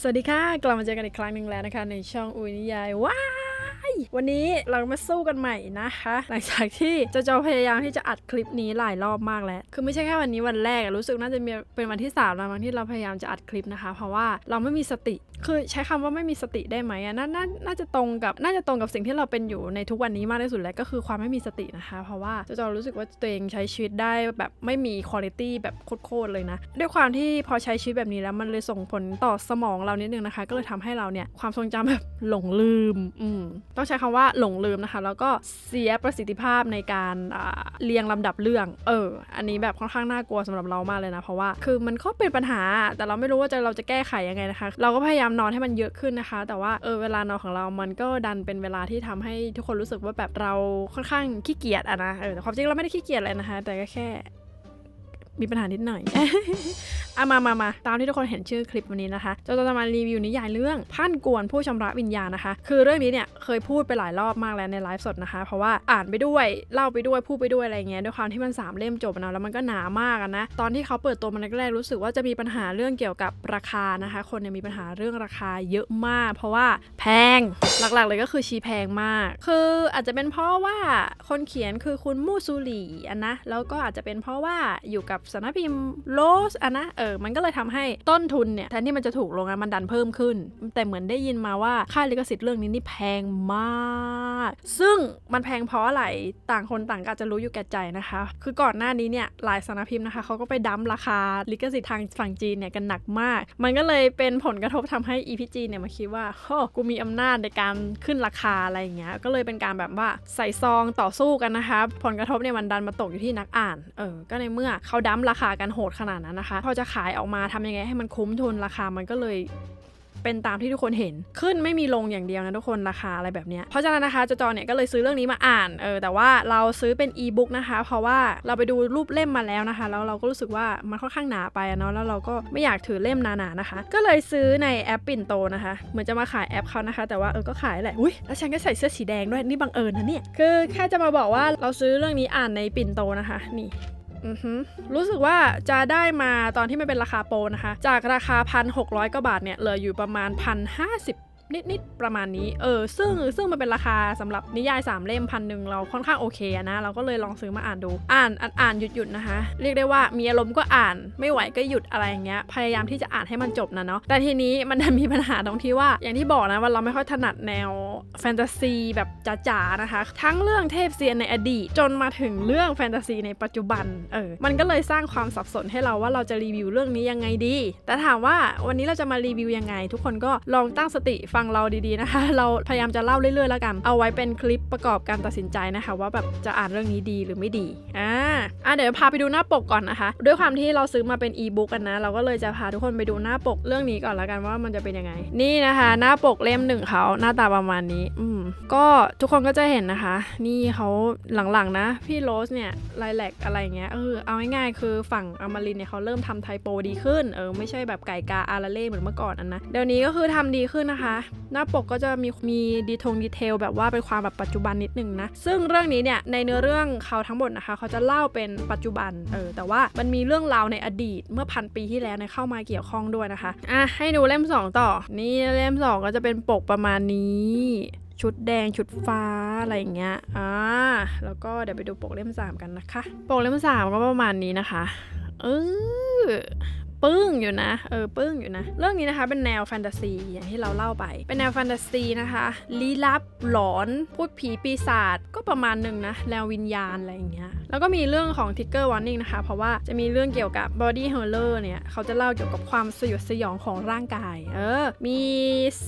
สวัสดีค่ะ กลับมาเจอกันอีกครั้งหนึ่งแล้วนะคะ ในช่องอุยนิยายว้ายวันนี้เรามาสู้กันใหม่นะคะ หลังจากที่เจะจอพยายามที่จะอัดคลิปนี้หลายรอบมากแล้ว คือไม่ใช่แค่วันนี้วันแรกรู้สึกน่าจะมีเป็นวันที่สามแล้วมั้งที่เราพยายามจะอัดคลิปนะคะ เพราะว่าเราไม่มีสติ คือใช้คำว่าไม่มีสติได้ไหมอะน่าน่าน่าจะตรงกับน่าจะตรงกับสิ่งที่เราเป็นอยู่ในทุกวันนี้มากที่สุดแล้วก็คือความไม่มีสตินะคะ เพราะว่าเจะจอรู้สึกว่าตัวเองใช้ชีวิตได้แบบไม่มีคุณภาพแบบโคตรเลยนะ ด้วยความที่พอใช้ชีวิตแบบนี้แล้วมันเลยส่งผลต่อสมองเรานิดนึงนะคะ ก็เลยทำให้เราเนี่ยความทรงจำแบบหลงลืมอืมต้องใช้คำว่าหลงลืมนะคะ แล้วก็เสียประสิทธิภาพในการเรียงลำดับเรื่อง เออ อันนี้แบบค่อนข้างน่ากลัวสำหรับเรามากเลยนะ เพราะว่าคือมันก็เป็นปัญหาแต่เราไม่รู้ว่าจะเราจะแก้ไขยังไงนะคะ เราก็พยายามนอนให้มันเยอะขึ้นนะคะ แต่ว่าเออเวลานอนของเรามันก็ดันเป็นเวลาที่ทำให้ทุกคนรู้สึกว่าแบบเราค่อนข้างขี้เกียจอะนะเออแต่ความจริงเราไม่ได้ขี้เกียจเลยนะคะ แต่ก็แค่ มีปัญหานิดหน่อยอะมามามาตามที่ทุกคนเห็นชื่อคลิปวันนี้นะคะเราจะมารีวิวนิยายเรื่องพันกวนผู้ชำระวิญญาณนะคะ คือเรื่องนี้เนี่ยเคยพูดไปหลายรอบมากแล้วในไลฟ์สดนะคะ เพราะว่าอ่านไปด้วยเล่าไปด้วยพูดไปด้วยอะไรเงี้ยด้วยความที่มันสามเล่มจบนะแล้วมันก็หนามากนะตอนที่เขาเปิดตัวมันแรกๆรู้สึกว่าจะมีปัญหาเรื่องเกี่ยวกับราคานะคะ คนเนี่ยมีปัญหาเรื่องราคาเยอะมาก เพราะว่าแพงหลักๆ เลยก็คือชีแพงมาก คืออาจจะเป็นเพราะว่าคนเขียนคือคุณมูซูรีอันนะแล้วก็อาจจะเป็นเพราะว่าอยู่กับสำนักพิมพ์โลสอันนะเออมันก็เลยทำให้ต้นทุนเนี่ยแทนที่มันจะถูกลงอะมันดันเพิ่มขึ้น แต่เหมือนได้ยินมาว่าค่าลิขสิทธิ์เรื่องนี้นี่แพงมาก ซึ่งมันแพงเพราะอะไรต่างคนต่างก็จะรู้อยู่แก่ใจนะคะ คือก่อนหน้านี้เนี่ยหลายสำนักพิมพ์นะคะเขาก็ไปดั้มราคาลิขสิทธิ์ทางฝั่งจีนเนี่ยกันหนักมาก มันก็เลยเป็นผลกระทบทำให้อีพีจีเนี่ยมาคิดว่าโอ้กูมีอำนาจในการขึ้นราคาอะไรอย่างเงี้ยก็เลยเป็นการแบบว่าใส่ซองต่อสู้กันนะคะผลกระทบเนี่ยมันดันมาตกอยู่ที่นักอ่านเออก็ในเมื่อเขาดั้มราคากันโหดขนาดนั้นนะคะ พอจะขายออกมาทำยังไงให้มันคุ้มทุนราคามันก็เลยเป็นตามที่ทุกคนเห็นขึ้นไม่มีลงอย่างเดียวนะทุกคนราคาอะไรแบบเนี้ยเพราะฉะนั้นนะคะจจอเนี่ยก็เลยซื้อเรื่องนี้มาอ่านเออแต่ว่าเราซื้อเป็นอีบุ๊กนะคะ เพราะว่าเราไปดูรูปเล่มมาแล้วนะคะ แล้วเราก็รู้สึกว่ามันค่อนข้างหนาไปเนาะแล้วเราก็ไม่อยากถือเล่มหนาๆนะคะ ก็เลยซื้อในแอปปิ่นโตนะคะเหมือนจะมาขายแอปเขานะคะ แต่ว่าเออก็ขายแหละอุ้ยแล้วฉันก็ใส่เสื้อสีแดงด้วยนี่บังเอิญนะเนี่ยคือแค่จะมาบอกว่าเราซื้อเรื่องนี้อ่านในปิ่นโตนะคะ นี่ รู้สึกว่าจะได้มาตอนที่มันเป็นราคาโปรนะคะ จากราคา 1,600กว่าบาทเนี่ยเหลืออยู่ประมาณ 1,050 นิดๆประมาณนี้เออซึ่งซึ่งมันเป็นราคาสำหรับนิยาย 3 เล่มพันหนึ่งเราค่อนข้างโอเคนะ เราก็เลยลองซื้อมาอ่านดู อ่านอ่านอ่านหยุดหยุดนะคะ เรียกได้ว่ามีอารมณ์ก็อ่านไม่ไหวก็หยุดอะไรอย่างเงี้ยพยายามที่จะอ่านให้มันจบนะเนาะแต่ทีนี้มันดันมีปัญหาตรงที่ว่า อย่างที่บอกนะว่าเราไม่ค่อยถนัดแนวแฟนตาซีแบบจ๋าๆนะคะ ทั้งเรื่องเทพเซียนในอดีตจนมาถึงเรื่องแฟนตาซีในปัจจุบันเออมันก็เลยสร้างความสับสนให้เราว่าเราจะรีวิวเรื่องนี้ยังไงดี แต่ถามว่าวันนี้เราจะมารีวิวยังไง ทุกคนก็ลองตั้งสติฟังเราดีๆนะคะ เราพยายามจะเล่าเรื่อยๆแล้วกัน เอาไว้เป็นคลิปประกอบการตัดสินใจนะคะ ว่าแบบจะอ่านเรื่องนี้ดีหรือไม่ดี อ่า อะเดี๋ยวพาไปดูหน้าปกก่อนนะคะ ด้วยความที่เราซื้อมาเป็นอีบุ๊กกันนะ เราก็เลยจะพาทุกคนไปดูหน้าปกเรื่องนี้ก่อนแล้วกันว่ามันจะเป็นยังไง นี่นะคะ หน้าปกเล่มหนึ่งเขาหน้าตาประมาณนี้ อืม ก็ทุกคนก็จะเห็นนะคะ นี่เขาหลังๆนะ พี่โรสเนี่ยไลแลกอะไรเงี้ย เออ เอาง่ายๆคือฝั่งอมรินเนี่ยเขาเริ่มทำไทโปดีขึ้น เออ ไม่ใช่แบบไก่กาอาราเล่เหมือนเมื่อก่อนอันนะ เดี๋ยวนี้ก็คือทำดีขึ้นนะคะหน้าปกก็จะมีมีดีทงดีเทลแบบว่าเป็นความแบบปัจจุบันนิดนึงนะ ซึ่งเรื่องนี้เนี่ยในเนื้อเรื่องเขาทั้งหมดนะคะ เขาจะเล่าเป็นปัจจุบันเออแต่ว่ามันมีเรื่องราวในอดีตเมื่อพันปีที่แล้วเนี่ยเข้ามาเกี่ยวข้องด้วยนะคะอะให้ดูเล่ม 2 ต่อ นี่เล่ม 2 ก็จะเป็นปกประมาณนี้ชุดแดงชุดฟ้าอะไรอย่างเงี้ย อ่า แล้วก็เดี๋ยวไปดูปกเล่ม 3 กันนะคะ ปกเล่ม 3 ก็ประมาณนี้นะคะ เออ ปึ้งอยู่นะ เออปึ้งอยู่นะ เรื่องนี้นะคะเป็นแนวแฟนตาซีอย่างที่เราเล่าไป เป็นแนวแฟนตาซีนะคะลี้ลับหลอนพูดผีปีศาจก็ประมาณหนึ่งนะแนววิญญาณอะไรอย่างเงี้ยแล้วก็มีเรื่องของ Trigger Warning นะคะ เพราะว่าจะมีเรื่องเกี่ยวกับ Body Horror เนี่ยเขาจะเล่าเกี่ยวกับความสยดสยองของร่างกาย เออ มี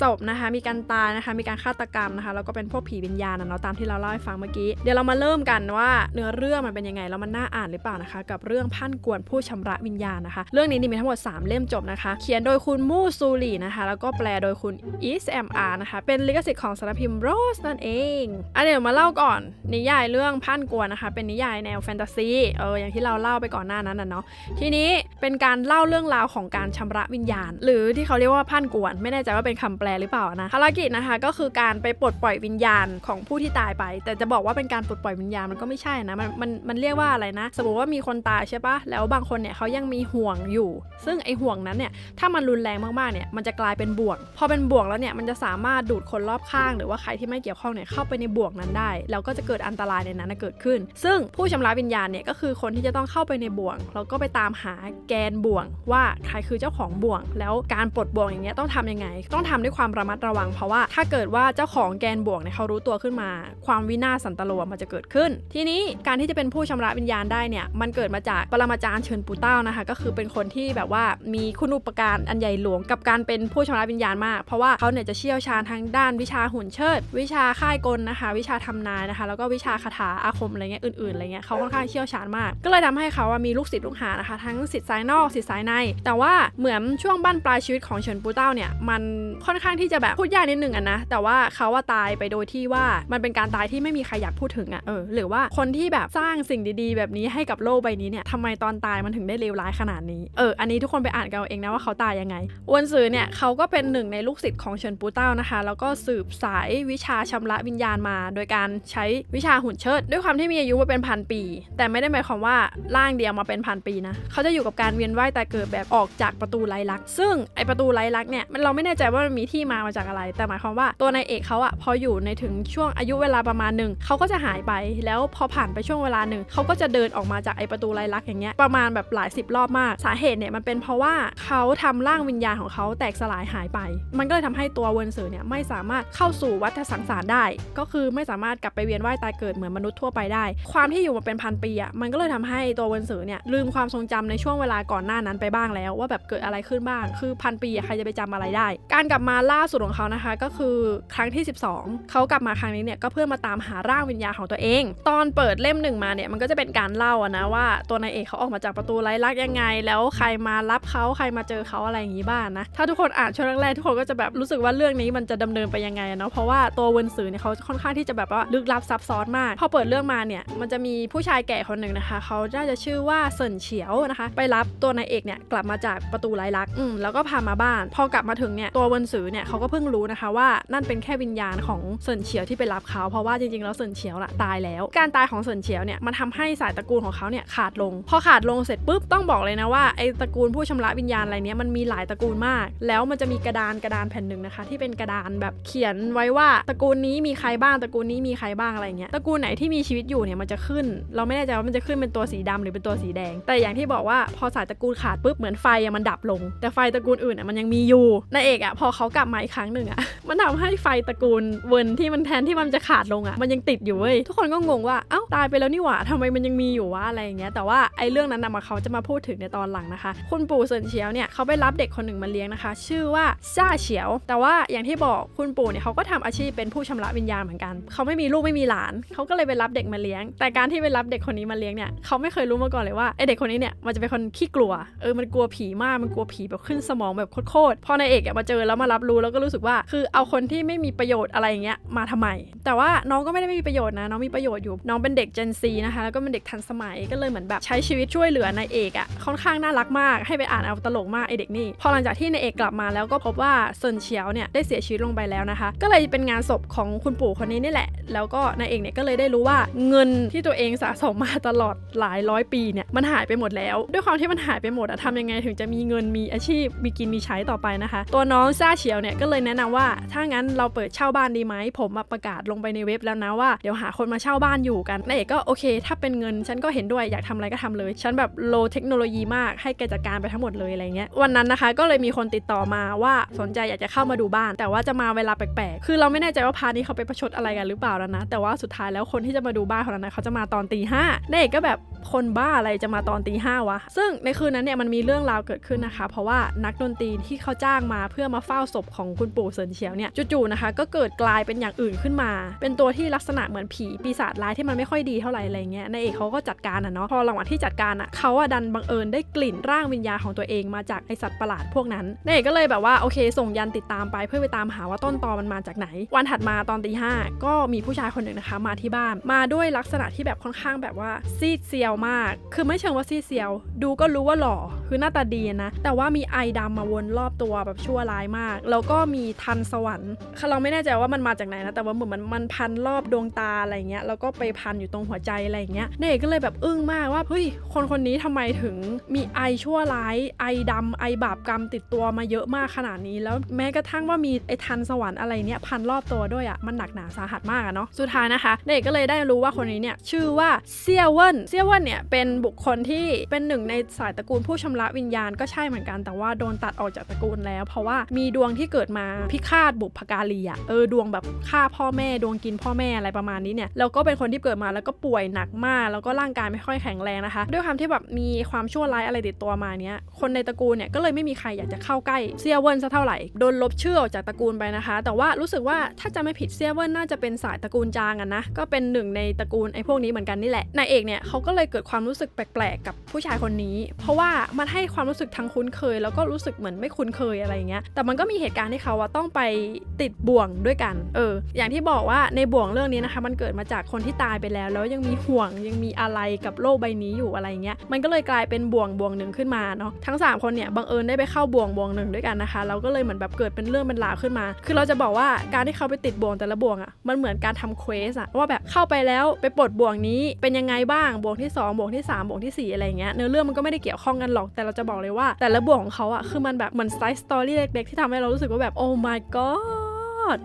ศพนะคะ มีการตายนะคะ มีการฆาตกรรมนะคะ แล้วก็เป็นพวกผีวิญญาณนะเนาะตามที่เราเล่าให้ฟังเมื่อกี้ เดี๋ยวเรามาเริ่มกันว่าเนื้อเรื่องมันเป็นยังไง แล้วมันน่าอ่านหรือเปล่านะคะ กับเรื่องพันกวนผู้ชำระวิญญาณนะคะ เรื่องนี้นี่มีทั้งหมด 3 เล่มจบนะคะ เขียนโดยคุณมูซูรีนะคะ แล้วก็แปลโดยคุณอีสแอมอาร์นะคะ เป็นลิขสิทธิ์ของสำนักพิมพ์โรสนั่นเองอะเดี๋ยวมาเล่าก่อน นิยายเรื่องพันกวนนะคะ เป็นนิยายแนวแฟนตาซี เออ อย่างที่เราเล่าไปก่อนหน้านั้นนะเนาะ ทีนี้เป็นการเล่าเรื่องราวของการชำระวิญญาณ หรือที่เขาเรียกว่าพันกวน ไม่แน่ใจว่าเป็นคำแปลหรือเปล่านะ ภารกิจนะคะก็คือการไปปลดปล่อยวิญญาณของผู้ที่ตายไป แต่จะบอกว่าเป็นการปลดปล่อยวิญญาณมันก็ไม่ใช่นะ มันมันมันเรียกว่าอะไรนะ สมมติว่ามีคนตายใช่ปะแล้วบางคนเนี่ยเขายังมีห่วงอยู่ซึ่งไอห่วงนั้นเนี่ยถ้ามันรุนแรงมากๆเนี่ยมันจะกลายเป็นบ่วง พอเป็นบ่วงแล้วเนี่ยมันจะสามารถดูดคนรอบข้าง หรือว่าใครที่ไม่เกี่ยวข้องเนี่ยเข้าไปในบ่วงนั้นได้ แล้วก็จะเกิดอันตรายในนั้นเกิดขึ้น ซึ่งผู้ชำระวิญญาณเนี่ยก็คือคนที่จะต้องเข้าไปในบ่วงแล้วก็ไปตามหาแกนบ่วง ว่าใครคือเจ้าของบ่วง แล้วการปลดบ่วงอย่างเงี้ยต้องทำยังไง ต้องทำด้วยความระมัดระวัง เพราะว่าถ้าเกิดว่าเจ้าของแกนบ่วงเนี่ยเขารู้ตัวขึ้นมา ความวินาศสันตโลมันจะเกิดขึ้น ทีนี้การที่จะเป็นผู้ชำระวิญญาณได้เนี่ยมันเกิดมาจากปรมาจารย์เชิญปูเต้านะคะก็คือเป็นคนที่แบบว่ามีคุณอุปการอันใหญ่หลวงกับการเป็นผู้ชำระวิญญาณมาก เพราะว่าเขาเนี่ยจะเชี่ยวชาญทางด้านวิชาหุ่นเชิด วิชาค่ายกลนะคะ วิชาทำนายนะคะ แล้วก็วิชาคาถาอาคมอะไรเงี้ยอื่นๆอะไรเงี้ยเขาค่อนข้างเชี่ยวชาญมาก ก็เลยทำให้เขาอะมีลูกศิษย์ลูกหานะคะ ทั้งศิษย์สายนอกศิษย์สายใน แต่ว่าเหมือนช่วงบั้นปลายชีวิตของเฉินปูเต้าเนี่ยมันค่อนข้างที่จะแบบพูดยากนิดนึงอะนะแต่ว่าเขาว่าตายไปโดยที่ว่ามันเป็นการตายที่ไม่มีใครอยากพูดถึงอะเออหรือว่าคนที่แบบสร้างสิ่งดีๆ แบบนี้ให้กับโลกใบนี้เนี่ยทำไมตอนตายมันถึงได้เลวร้ายขนาดนี้เอออันนี้ทุกคนไปอ่านกันเอาเองนะว่าเขาตายยังไงอวนซือเนี่ยเขาก็เป็นหนึ่งในลูกศิษย์ของเฉินปูเต้านะคะ แล้วก็สืบสายวิชาชำระวิญญาณมา โดยการใช้วิชาหุ่นเชิด ด้วยความที่มีอายุมาเป็นพันปี แต่ไม่ได้หมายความว่าร่างเดียวมาเป็นพันปีนะเขาจะอยู่กับการเวียนว่ายแต่เกิดแบบออกจากประตูไร้ลักษ์ซึ่งไอประตูไร้ลักษ์เนี่ยมันเราไม่แน่ใจว่ามันมีที่มามาจากอะไร แต่หมายความว่าตัวนายเอกเขาอะพออยู่ในถึงช่วงอายุเวลาประมาณหนึ่งเขาก็จะหายไป แล้วพอผ่านไปช่วงเวลาหนึ่งเขาก็จะเดินออกมาจากไอประตูไร้ลักษ์อย่างเงี้ยประมาณแบบหลายสิบรอบมากสาเหตุเนี่ยมันเป็นเพราะว่าเขาทำร่างวิญญาณของเขาแตกสลายหายไป มันก็เลยทำให้ตัวเวินเสือเนี่ยไม่สามารถเข้าสู่วัฏสังสารได้ ก็คือไม่สามารถกลับไปเวียนว่ายตายเกิดเหมือนมนุษย์ทั่วไปได้ ความที่อยู่มาเป็นพันปีอะมันก็เลยทำให้ตัวเวินเสือเนี่ยลืมความทรงจำในช่วงเวลาก่อนหน้านั้นไปบ้างแล้ว ว่าแบบเกิดอะไรขึ้นบ้าง คือพันปีอะใครจะไปจำอะไรได้ การกลับมาล่าสุดของเขานะคะ ก็คือครั้งที่ 12 เขากลับมาครั้งนี้เนี่ยก็เพื่อมาตามหาร่างวิญญาณของตัวเอง ตอนเปิดเล่มหนึ่งมาเนี่ยมันก็จะเป็นการเล่าอะนะว่าตัวนายเอกเขาออกมาจากประตูไร้ลักยังไง แล้วใครมารับเขาใครมาเจอเขาอะไรอย่างนี้บ้างนะ ถ้าทุกคนอ่านช่วงแรกๆทุกคนก็จะแบบรู้สึกว่าเรื่องนี้มันจะดำเนินไปยังไงเนาะเพราะว่าตัวเวนซือเนี่ยเขาค่อนข้างที่จะแบบว่าลึกลับซับซ้อนมาก พอเปิดเรื่องมาเนี่ยมันจะมีผู้ชายแก่คนหนึ่งนะคะเขาน่าจะชื่อว่าเซินเฉียวนะคะ ไปรับตัวนายเอกเนี่ยกลับมาจากประตูไร้ลักอืมแล้วก็พามาบ้าน พอกลับมาถึงเนี่ยตัวเวนซือเนี่ยเขาก็เพิ่งรู้นะคะว่านั่นเป็นแค่วิญญาณของเซินเฉียวที่ไปรับเขาเพราะว่าจริงๆแล้วเซินเฉียวน่ะตายแล้ว การตายของเซินเฉียวเนี่ยมันทำให้สายตระกูลของเขาเนี่ยขาดลง พอขาดลงเสร็จปุ๊บต้องบอกเลยนะว่าไอ้ตระกูลผู้ชำระวิญญาณอะไรเนี้ยมันมีหลายตระกูลมาก แล้วมันจะมีกระดานกระดานแผ่นหนึ่งนะคะ ที่เป็นกระดานแบบเขียนไว้ว่าตระกูลนี้มีใครบ้างตระกูลนี้มีใครบ้างอะไรเงี้ยตระกูลไหนที่มีชีวิตอยู่เนี่ยมันจะขึ้น เราไม่แน่ใจว่ามันจะขึ้นเป็นตัวสีดำหรือเป็นตัวสีแดง แต่อย่างที่บอกว่าพอสายตระกูลขาดปุ๊บเหมือนไฟอะมันดับลง แต่ไฟตระกูลอื่นอะมันยังมีอยู่นายเอกอะพอเขากลับมาอีกครั้งหนึ่งอะมันทำให้ไฟตระกูลเวิร์นที่มันแทนที่มันจะขาดลงอะมันยังติดอยู่เว้ยทุกคนก็งงว่าเอ้าตายไปแล้วนี่หว่าทำไมมันยังมีอยู่วะอะไรอย่างเงี้ยแต่ว่าไอ้เรื่องนั้นนะมาเขาจะมาพูดถึงในตอนหลังนะคะคุณปู่เซินเฉียวเนี่ยเขาไปรับเด็กคนหนึ่งมาเลี้ยงนะคะ ชื่อว่าซ่าเฉียว แต่ว่าอย่างที่บอกคุณปู่เนี่ยเขาก็ทำอาชีพเป็นผู้ชำระวิญญาณเหมือนกันเขาไม่มีลูกไม่มีหลานเขาก็เลยไปรับเด็กมาเลี้ยง แต่การที่ไปรับเด็กคนนี้มาเลี้ยงเนี่ยเขาไม่เคยรู้มาก่อนเลยว่าไอเด็กคนนี้เนี่ยมันจะเป็นคนขี้กลัวเออมันกลัวผีมากมันกลัวผีแบบขึ้นสมองแบบโคตรๆพอนายเอกมาเจอแล้วมารับรู้แล้วก็รู้สึกว่า คือเอาคนที่ไม่มีประโยชน์อะไรอย่างเงี้ยมาทำไม แต่ว่าน้องก็ไม่ได้ไม่มีประโยชน์นะน้องมีประโยชน์อยู่ น้องเป็นเด็ก Gen Z นะคะแล้วก็เป็นเด็กทันสมัยก็เลยเหมือนแบบใช้ชีวิตช่วยเหลือนายเอกอะค่อนข้างน่ารักมากากให้ไปอ่านเอาตลกมากไอเด็กนี่ พอหลังจากที่นายเอกกลับมาแล้วก็พบว่าเซินเฉียวเนี่ยได้เสียชีวิตลงไปแล้วนะคะ ก็เลยเป็นงานศพของคุณปู่คนนี้นี่แหละ แล้วก็นายเอกเนี่ยก็เลยได้รู้ว่าเงินที่ตัวเองสะสมมาตลอดหลายร้อยปีเนี่ยมันหายไปหมดแล้ว ด้วยความที่มันหายไปหมดอะทำยังไงถึงจะมีเงินมีอาชีพมีกินมีใช้ต่อไปนะคะ ตัวน้องซาเฉียวเนี่ยก็เลยแนะนำว่า ถ้างั้นเราเปิดเช่าบ้านดีไหมผมมาประกาศลงไปในเว็บแล้วนะว่าเดี๋ยวหาคนมาเช่าบ้านอยู่กันนายเอกก็โอเค ถ้าเป็นเงินฉันก็เห็นด้วยอยากทำอะไรก็ทำเลย ฉันแบบโลเทคโนโลยีมากให้แกจัดการไปทั้งหมดเลยอะไรเงี้ยวันนั้นนะคะ ก็เลยมีคนติดต่อมาว่าสนใจอยากจะเข้ามาดูบ้าน แต่ว่าจะมาเวลาแปลกๆ คือเราไม่แน่ใจว่าพานี้เขาไปประชดอะไรกันหรือเปล่าแล้วนะ แต่ว่าสุดท้ายแล้วคนที่จะมาดูบ้านของเรานะเขาจะมาตอนตีห้านเอกก็แบบคนบ้าอะไรจะมาตอนตีห้าวะ ซึ่งในคืนนั้นเนี่ยมันมีเรื่องราวเกิดขึ้นนะคะ เพราะว่านักดนตรีที่เขาจ้างมาเพื่อมาเฝ้าศพของคุณปู่เซินเฉียวเนี่ยจู่ๆนะคะ ก็เกิดกลายเป็นอย่างอื่นขึ้นมา เป็นตัวที่ลักษณะเหมือนผีปีศาจร้ายที่มันไม่ค่อยดีเท่าไหร่อะไรเงี้ยนายเอกเขาก็จัดการอะเนาะพอระหว่างที่จัดการอะเขาอะดันบังเอิญได้กลิ่นร่างวิญญาณของตัวเองมาจากไอสัตว์ประหลาดพวกนั้นนายเอกก็เลยแบบว่าโอเค ส่งยันติดตามไปเพื่อไปตามหาว่าต้นตอมันมาจากไหน วันถัดมาตอนตีห้าก็มีผู้ชายคนหนึ่งนะคะมาที่บ้าน มาด้วยลักษณะที่แบบค่อนข้างแบบว่าซีดเซียวมาก คือไม่เชิงว่าซีดเซียว ดูก็รู้ว่าหล่อ คือหน้าตาดีนะ แต่ว่ามีไอดำมาวนรอบตัวแบบชั่วร้ายมาก แล้วก็มีทันสวรรค์คือเราไม่แน่ใจว่ามันมาจากไหนนะ แต่ว่าเหมือนมันมันพันรอบดวงตาอะไรเงี้ย แล้วก็ไปพันอยู่ตรงหัวใจอะไรเงี้ยเนเอกก็เลยแบบอึ้งมากว่าเฮ้ยคนคนนี้ทำไมถึงมีไอชั่ววร้ายไอดำไอบาปกรรมติดตัวมาเยอะมากขนาดนี้ แล้วแม้กระทั่งว่ามีไอทันสวรรค์อะไรเนี่ยพันรอบตัวด้วยอะ่ะมันหนักหนาสาหัสมากอะเนาะสุดท้ายนะคะเด็กก็เลยได้รู้ว่าคนนี้เนี่ยชื่อว่าเซียเวินเซียเวินเนี่ยเป็นบุคคลที่เป็นหนึ่งในสายตระกูลผู้ชำระวิญญาณก็ใช่เหมือนกันแต่ว่าโดนตัดออกจากตระกูลแล้ว เพราะว่ามีดวงที่เกิดมาพิฆาตบุพการีอะเออดวงแบบฆ่าพ่อแม่ดวงกินพ่อแม่อะไรประมาณนี้เนี่ยแล้วก็เป็นคนที่เกิดมาแล้วก็ป่วยหนักมาก แล้วก็ร่างกายไม่ค่อยแข็งแรงนะคะ ด้วยความที่แบบมีความชั่วร้ายอะไรติดตัวมาเนี้คนในตระกูลเนี่ยก็เลยไม่มีใครอยากจะเข้าใกล้เซียเวินสักเท่าไหร่โดนลบชื่อออกจากตระกูลไปนะคะ แต่ว่ารู้สึกว่าถ้าจะไม่ผิดเซียเวินน่าจะเป็นสายตระกูลจางอะนะก็เป็นหนึ่งในตระกูลไอ้พวกนี้เหมือนกันนี่แหละนายเอกเนี่ยเขาก็เลยเกิดความรู้สึกแปลกๆ กับผู้ชายคนนี้ เพราะว่ามันให้ความรู้สึกทั้งคุ้นเคย แล้วก็รู้สึกเหมือนไม่คุ้นเคยอะไรอย่างเงี้ยแต่มันก็มีเหตุการณ์ที่เขาอะต้องไปติดบ่วงด้วยกันเอออย่างที่บอกว่าในบ่วงเรื่องนี้นะคะ มันเกิดมาจากคนที่ตายไปแล้ว แล้วยังมีห่วงยังมีอะไรกับโลกใบนี้อยู่อะไรเงี้ยมันก็เลยกลายเป็นบ่วงบ่วงหนึ่งขึ้นมาเนาะทั้งสามคนเนี่ยบังเอิญได้ไปเข้าบ่วงบ่วงหนึ่งด้วยกันนะคะ เราก็เลยเหมือนแบบเกิดเป็นเรื่องเป็นราวขึ้นมา คือเราจะบอกว่าการที่เขาไปติดบ่วงแต่ละบ่วงอะมันเหมือนการทำเควสอะว่าแบบเข้าไปแล้วไปปลดบ่วงนี้เป็นยังไงบ้างบ่วงที่สองบ่วงที่สามบ่วงที่สี่อะไรเงี้ยเนื้อเรื่องมันก็ไม่ได้เกี่ยวข้องกันหรอกแต่เราจะบอกเลยว่า แต่ละบ่วงของเขาอะคือมันแบบเหมือนไซส์สตอรี่เล็กๆที่ทำให้เรารู้สึกว่าแบบโอ้ my god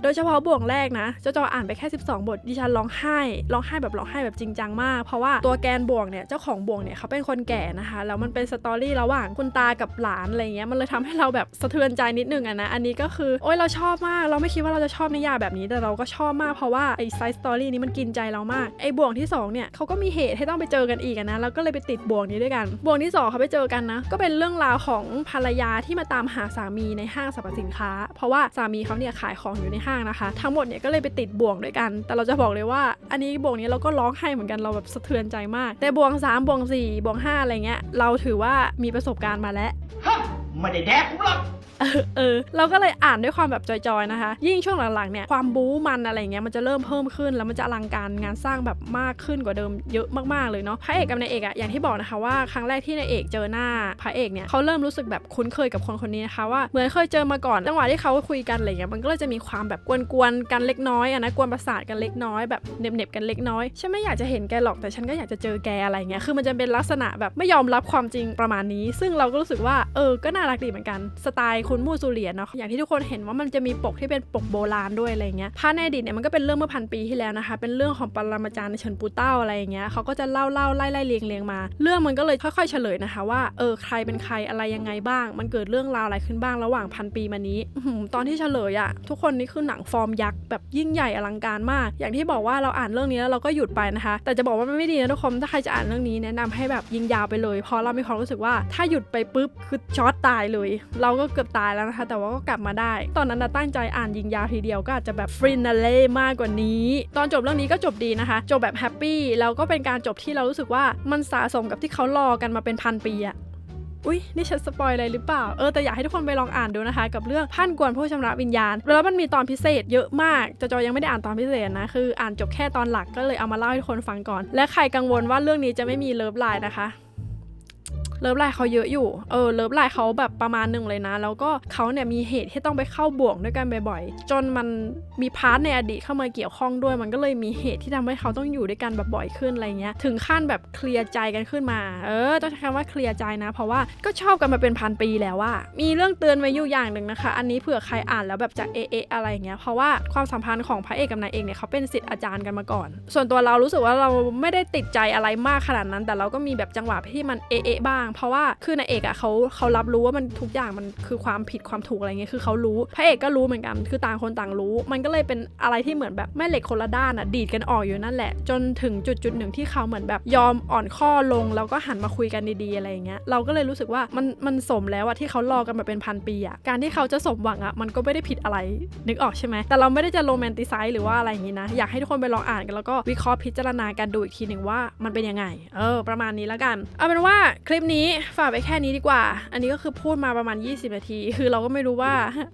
โดยเฉพาะบ่วงแรกนะเจ้าจออ่านไปแค่ 12 บท ดิฉันร้องไห้ร้องไห้แบบร้องไห้แบบจริงจังมาก เพราะว่าตัวแกนบ่วงเนี่ยเจ้าของบ่วงเนี่ยเขาเป็นคนแก่นะคะ แล้วมันเป็นสตอรี่ระหว่างคุณตากับหลานอะไรเงี้ยมันเลยทำให้เราแบบสะเทือนใจนิดนึงอะนะ อันนี้ก็คือโอ้ยเราชอบมาก เราไม่คิดว่าเราจะชอบนิยายแบบนี้แต่เราก็ชอบมากเพราะว่าไอ้ไซส์สตอรี่นี้มันกินใจเรามากไอ้บ่วงที่สองเนี่ยเขาก็มีเหตุให้ต้องไปเจอกันอีกอะนะแล้วก็เลยไปติดบ่วงนี้ด้วยกัน บ่วงที่สองเขาไปเจอกันนะก็เป็นเรื่องราวของภรรยาที่มาตามหาสามีในห้างสรรพสินค้า เพราะว่าสามีเขาเนี่ยขายของอยู่ในห้างนะคะ ทั้งหมดเนี่ยก็เลยไปติดบ่วงด้วยกัน แต่เราจะบอกเลยว่า อันนี้บ่วงนี้เราก็ร้องไห้เหมือนกันเราแบบสะเทือนใจมาก แต่บ่วง 3บ่วง4บ่วง5อะไรเงี้ยเราถือว่ามีประสบการณ์มาแล้วฮะไม่ได้แดกผมหรอก เออเออเราก็เลยอ่านด้วยความแบบจอยๆนะคะ ยิ่งช่วงหลังๆเนี่ยความบู๊มันอะไรเงี้ยมันจะเริ่มเพิ่มขึ้น แล้วมันจะอลังการงานสร้างแบบมากขึ้นกว่าเดิมเยอะมากๆเลยเนาะพระเอกกับนายเอกอะอย่างที่บอกนะคะว่าครั้งแรกที่นายเอกเจอหน้าพระเอกเนี่ยเขาเริ่มรู้สึกแบบคุ้นเคยกับคนคนนี้นะคะว่าเหมือนเคยเจอมาก่อนจังหวะที่เขาคุยกันอะไรเงี้ยมันก็เลยจะมีความแบบกวนๆกันเล็กน้อยอะนะกวนประสาทกันเล็กน้อยแบบเหน็บๆกันเล็กน้อยฉันไม่อยากจะเห็นแกหรอกแต่ฉันก็อยากจะเจอแกอะไรเงี้ยคือมันจะเป็นลักษณะแบบไม่ยอมรับความจริงประมาณนี้ ซึ่งเราก็รู้สึกว่าเออก็น่ารักดีเหมือนกันสไตล์คุณมูซูเลียนเนาะอย่างที่ทุกคนเห็นว่ามันจะมีปกที่เป็นปกโบราณด้วยอะไรเงี้ยพระในอดีตเนี่ยมันก็เป็นเรื่องเมื่อพันปีที่แล้วนะคะ เป็นเรื่องของปรมาจารย์ในเฉินปูเต้าอะไรอย่างเงี้ยเขาก็จะเล่าเล่าไล่ไล่เรียงเรียงมา เรื่องมันก็เลยค่อยๆเฉลยนะคะ ว่าเออใครเป็นใครอะไรยังไงบ้าง มันเกิดเรื่องราวอะไรขึ้นบ้างระหว่างพันปีมานี้ตอนที่เฉลยอะทุกคนนี่คือหนังฟอร์มยักษ์แบบยิ่งใหญ่อลังการมาก อย่างที่บอกว่าเราอ่านเรื่องนี้แล้วเราก็หยุดไปนะคะ แต่จะบอกว่ามันไม่ดีนะทุกคนถ้าใครจะอ่านเรื่องนี้แนะนำให้แบบยิงยาวไปเลยเพราะเรามีความรู้สึกว่าถ้าหยุดไปปุ๊บคือช็อตตายเลย เราก็เกือบตายแล้วนะคะ แต่ว่าก็กลับมาได้ ตอนนั้นนะตั้งใจอ่านยิงยาวทีเดียวก็อาจจะแบบฟรินาเล่มากกว่านี้ ตอนจบเรื่องนี้ก็จบดีนะคะ จบแบบแฮปปี้แล้วก็เป็นการจบที่เรารู้สึกว่ามันสะสมกับที่เขารอกันมาเป็นพันปีอะอุ้ยนี่ฉันสปอยอะไรหรือเปล่า เออ แต่อยากให้ทุกคนไปลองอ่านดูนะคะ กับเรื่องพันกวนผู้ชำระวิญญาณ แล้วมันมีตอนพิเศษเยอะมากจจอยังไม่ได้อ่านตอนพิเศษนะ คืออ่านจบแค่ตอนหลักก็เลยเอามาเล่าให้ทุกคนฟังก่อน และใครกังวลว่าเรื่องนี้จะไม่มีเลิฟไลน์นะคะ เลิฟไลน์เขาเยอะอยู่ เออเลิฟไลน์เขาแบบประมาณหนึ่งเลยนะ แล้วก็เขาเนี่ยมีเหตุที่ต้องไปเข้าบ่วงด้วยกันบ่อยๆ จนมันมีพาร์ทในอดีตเข้ามาเกี่ยวข้องด้วย มันก็เลยมีเหตุที่ทำให้เขาต้องอยู่ด้วยกันแบบบ่อยขึ้นอะไรเงี้ย ถึงขั้นแบบเคลียร์ใจกันขึ้นมา เออ ต้องใช้คำว่าเคลียร์ใจนะ เพราะว่าก็ชอบกันมาเป็นพันปีแล้วว่า มีเรื่องเตือนไว้อยู่อย่างหนึ่งนะคะ อันนี้เผื่อใครอ่านแล้วแบบจะเอะเอะอะไรเงี้ย เพราะว่าความสัมพันธ์ของพระเอกกับนายเอกเนี่ยเขาเป็นศิษย์อาจารย์กันมาก่อน ส่วนตัวเรารู้สึกว่าเราไม่ได้ติดใจอะไรมากขนาดนั้น แต่เราก็มีแบบจังหวะที่มันเอเอบ้างเพราะว่าคือนายเอกอะเขาเขารับรู้ว่ามันทุกอย่างมันคือความผิดความถูกอะไรเงี้ยคือเขารู้พระเอกก็รู้เหมือนกัน คือต่างคนต่างรู้ มันก็เลยเป็นอะไรที่เหมือนแบบแม่เหล็กคนละด้านอะดีดกันออกอยู่นั่นแหละ จนถึงจุดจุดหนึ่งที่เขาเหมือนแบบยอมอ่อนข้อลงแล้วก็หันมาคุยกันดีๆอะไรเงี้ยเราก็เลยรู้สึกว่ามันมันสมแล้วอะที่เขารอกันมาเป็นพันปีอะการที่เขาจะสมหวังอะมันก็ไม่ได้ผิดอะไรนึกออกใช่ไหมแต่เราไม่ได้จะโรแมนติไซส์หรือว่าอะไรอย่างงี้นะอยากให้ทุกคนไปลองอ่านกันแล้วก็วิเคราะห์พิจารณากันดูอีกทีหนึ่งว่ามันเป็นยังไง เออ ประมาณนี้แล้วกัน เอาเป็นว่าคลิปนี้ฝากไปแค่นี้ดีกว่า อันนี้ก็คือพูดมาประมาณ 20 นาที คือเราก็ไม่รู้ว่า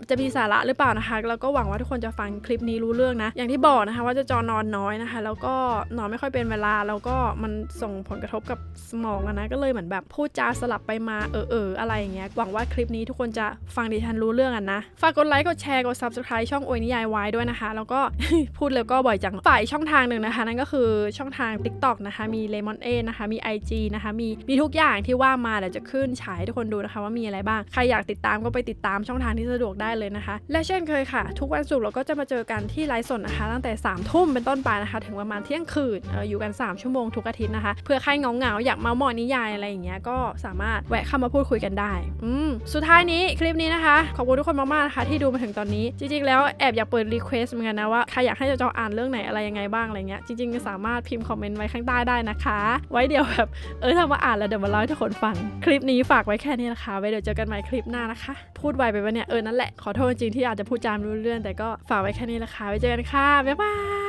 จะมีสาระหรือเปล่านะคะ แล้วก็หวังว่าทุกคนจะฟังคลิปนี้รู้เรื่องนะ อย่างที่บอกนะคะว่าจะจอนอนน้อยนะคะ แล้วก็นอนไม่ค่อยเป็นเวลา แล้วก็มันส่งผลกระทบกับสมองนะ ก็เลยเหมือนแบบพูดจาสลับไปมาเออเอออะไรอย่างเงี้ย หวังว่าคลิปนี้ทุกคนจะฟังดิฉันรู้เรื่องกันนะ ฝากกดไลค์ กดแชร์ กด subscribe ช่องโอยนิยายไว้ด้วยนะคะ แล้วก็พูดแล้วก็บ่อยจัง ฝ่ายช่องทางหนึ่งนะคะ นั่นก็คือช่องทาง TikTok นะคะ มี Lemon A นะคะ มี IG นะคะ มีมีทุกอย่างที่ว่ามาเดี๋ยวจะขึ้นฉายให้ทุกคนดูนะคะว่ามีอะไรบ้าง ใครอยากติดตามก็ไปติดตามช่องทางที่สะดวกได้เลยนะคะ และเช่นเคยค่ะ ทุกวันศุกร์เราก็จะมาเจอกันที่ไลฟ์สดนะคะ ตั้งแต่3ามทุ่มเป็นต้นไปนะคะ ถึงประมาณเที่ยงคืนออยู่กัน 3 ชั่วโมงทุกอาทิตย์นะคะเพื่อใครเหงาอยากมาหมอนิยายอะไรอย่างเงี้ยก็สามารถแวะเข้ามาพูดคุยกันได้อืมสุดท้ายนี้คลิปนี้นะคะขอบคุณทุกคนมากๆนะคะที่ดูมาถึงตอนนี้จริงๆแล้วแอบอยากเปิดรีเควสเหมือนกันนะว่าใครอยากให้เจ้าอ่านเรื่องไหนอะไรยังไงบ้างอะไรเงี้ยจริงๆสามารถพิมพ์คอมเมนต์ไว้ข้างใต้ได้นะคะ ไว้เดี๋ยวแบบเออถ้ามาอ่านแล้วเดี๋ยวมาเล่าให้ทุกคนฟังคลิปนี้ฝากไว้แค่นี้นะคะ ไว้เดี๋ยวเจอกันใหม่คลิปหน้านะคะ พูดไวไปวะเนี่ย เออ นั่นแหละ ขอโทษจริงๆที่อาจจะพูดจามรู้เรื่อง แต่ก็ฝากไว้แค่นี้ละค่ะไว้เจอกันค่ะ บ๊ายบาย